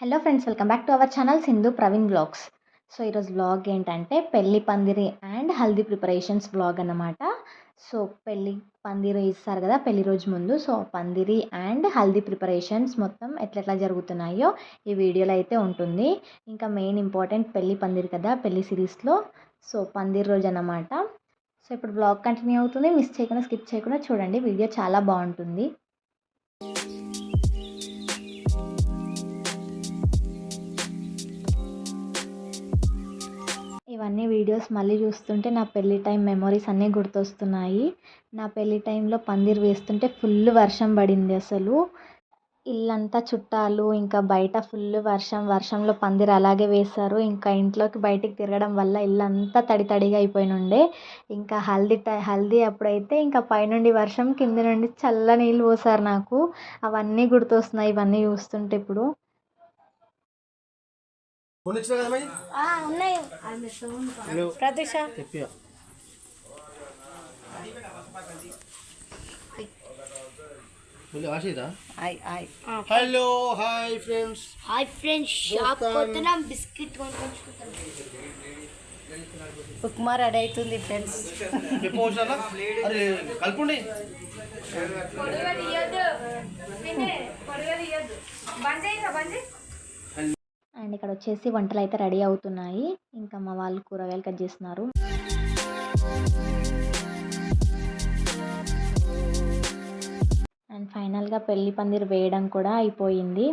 Hello friends welcome back to our channel Sindhu Praveen blogs so ఈరోజు blog ఏంటంటే పెళ్ళి పందిరి అండ్ హల్దీ ప్రిపరేషన్స్ బ్లాగ్ అన్నమాట. సో పెళ్ళి పందిరి ఇస్తారు కదా పెళ్ళి రోజు ముందు. సో పందిరి అండ్ హల్దీ ప్రిపరేషన్స్ మొత్తం ఎట్లెట్లా జరుగుతున్నాయో ఈ వీడియోలో అయితే ఉంటుంది. ఇంకా మెయిన్ ఇంపార్టెంట్ పెళ్ళి పందిరి కదా పెళ్ళి సిరీస్లో సో పందిరి రోజు అన్నమాట. సో ఇప్పుడు బ్లాగ్ కంటిన్యూ అవుతుంది. మిస్ చేయకుండా స్కిప్ చేయకుండా చూడండి. వీడియో చాలా బాగుంటుంది. ఇవన్నీ వీడియోస్ మళ్ళీ చూస్తుంటే నా పెళ్ళి టైం మెమొరీస్ అన్నీ గుర్తొస్తున్నాయి. నా పెళ్ళి టైంలో పందిరి వేస్తుంటే ఫుల్ వర్షం పడింది అసలు. ఇల్లంతా చుట్టాలు ఇంకా బయట ఫుల్ వర్షం వర్షంలో పందిరి అలాగే వేశారు. ఇంకా ఇంట్లోకి బయటికి తిరగడం వల్ల ఇల్లంతా తడి తడిగా అయిపోయినుండే. ఇంకా హల్దీ టై హల్దీ అప్పుడైతే ఇంకా పైనుండి వర్షం కింద నుండి చల్ల నీళ్ళు పోసారు నాకు. అవన్నీ గుర్తొస్తున్నాయి ఇవన్నీ చూస్తుంటే ఇప్పుడు. ఫోన్ ఇచ్చిన కదా మరి ఉన్నాయి హలో ప్రతీష చెప్పియా మళ్ళీ ఆశీదా hi hi hello hi friends hi friends shop పోతున్నాం బిస్కెట్ కొనుక్కొచ్చుకుంటాం ఉప్మా రెడీ అవుతుంది ఫ్రెండ్స్ చెప్పు వచ్చినా అరే కలుపుండి అండ్ ఇక్కడ వచ్చేసి వంటలు అయితే రెడీ అవుతున్నాయి. ఇంకా మా వాళ్ళు కూరగాయలు కట్ చేస్తున్నారు. అండ్ ఫైనల్గా పెళ్ళి పందిరి వేయడం కూడా అయిపోయింది.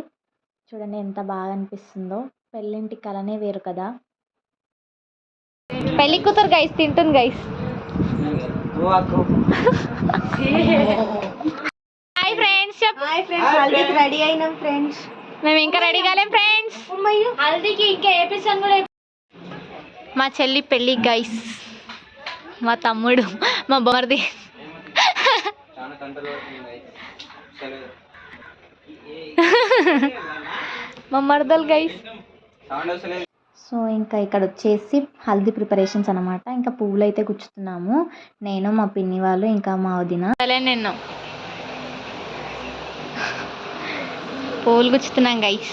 చూడండి ఎంత బాగా అనిపిస్తుందో. పెళ్ళింటి కలనే వేరు కదా. పెళ్ళి కూతురు గైస్ తింటుంది guys hi friends hi friends ready అయినాం ఫ్రెండ్స్ మేము ఇంకా రెడీ కాలేం ఫ్రెండ్స్ హల్దీకి ఇంకా ఏపీసన్ కూడా మా చెల్లి పెళ్ళి గైస్ మా తమ్ముడు మా బొమర్ది మా మరదలు గైస్ సో ఇంకా ఇక్కడ వచ్చేసి హల్దీ ప్రిపరేషన్స్ అనమాట ఇంకా పువ్వులు అయితే గుచ్చుతున్నాము. నేను మా పిన్ని వాళ్ళు ఇంకా మా వదిన. నిన్ను. పువ్వులు గుచ్చుతున్నాం గైస్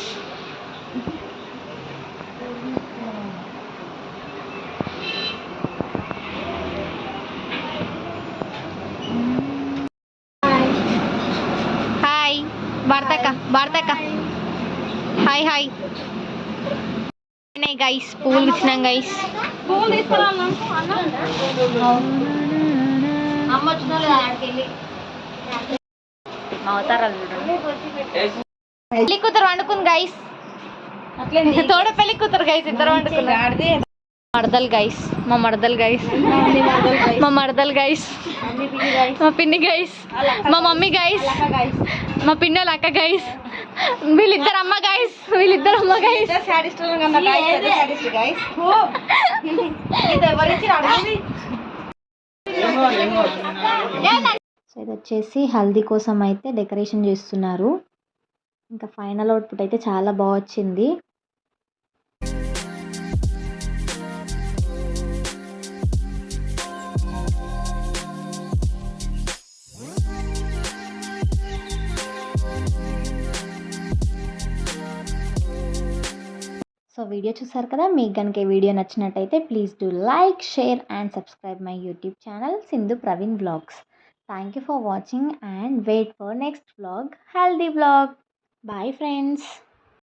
హాయ్ భారతక్క భారతక్క హాయ్ హాయ్ గైస్ పువ్వులు ఇచ్చినాం గైస్ ఆడికెళ్ళి అవతారాలు చూడండి పెళ్ళి కూతురు వండుకుంది గైస్ తోడ పెళ్ళి కూతురు గైస్ ఇద్దరు వండుకున్నారు. మడదలు గైస్ మా మడదలు గైస్ మా మడదలు గైస్ మా పిన్ని గైస్ మా మమ్మీ గైస్ మా పిన్నోళ్ళ అక్క గైస్ వీళ్ళిద్దరు అమ్మ గైస్ వీళ్ళిద్దరు అమ్మ గైస్ సో ఇది వచ్చేసి హల్దీ కోసం అయితే డెకరేషన్ చేస్తున్నారు. ఇంకా ఫైనల్ అవుట్పుట్ అయితే చాలా బాగా వచ్చింది. సో వీడియో చూసారు కదా మీకు కనుక ఈ వీడియో నచ్చినట్టయితే please do like share and subscribe my YouTube channel Sindhu Praveen blogs. Thank you for watching and wait for next blog. Healthy blog! Bye friends